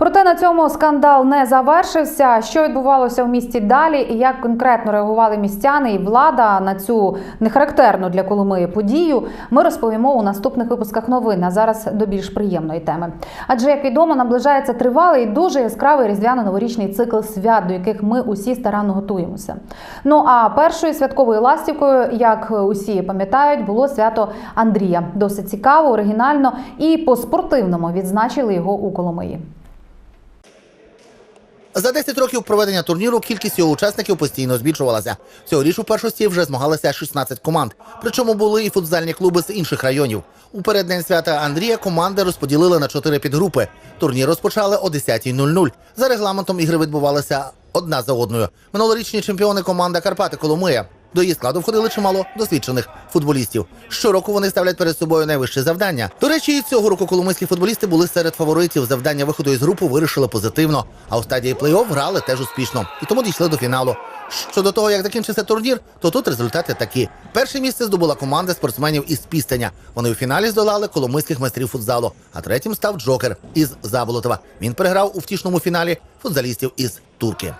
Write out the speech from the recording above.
Проте на цьому скандал не завершився. Що відбувалося в місті далі, і як конкретно реагували містяни і влада на цю нехарактерну для Коломиї подію, ми розповімо у наступних випусках новин. А зараз до більш приємної теми. Адже як відомо, наближається тривалий і дуже яскравий різдвяно-новорічний цикл свят, до яких ми усі старанно готуємося. Ну а першою святковою ластівкою, як усі пам'ятають, було свято Андрія. Досить цікаво, оригінально і по-спортивному відзначили його у Коломиї. За 10 років проведення турніру кількість його учасників постійно збільшувалася. Цьогоріч у першості вже змагалися 16 команд. Причому були і футзальні клуби з інших районів. У переддень свята Андрія команди розподілили на чотири підгрупи. Турнір розпочали о 10.00. За регламентом ігри відбувалися одна за одною. Минулорічні чемпіони команда Карпати Коломия. До її складу входили чимало досвідчених футболістів. Щороку вони ставлять перед собою найвище завдання. До речі, і цього року коломийські футболісти були серед фаворитів. Завдання виходу із групи вирішили позитивно. А у стадії плей-офф грали теж успішно і тому дійшли до фіналу. Щодо того, як закінчився турнір, то тут результати такі: перше місце здобула команда спортсменів із Пістеня. Вони у фіналі здолали коломийських майстрів футзалу. А третім став Джокер із Заболотова. Він переграв у втішному фіналі футзалістів із Турки.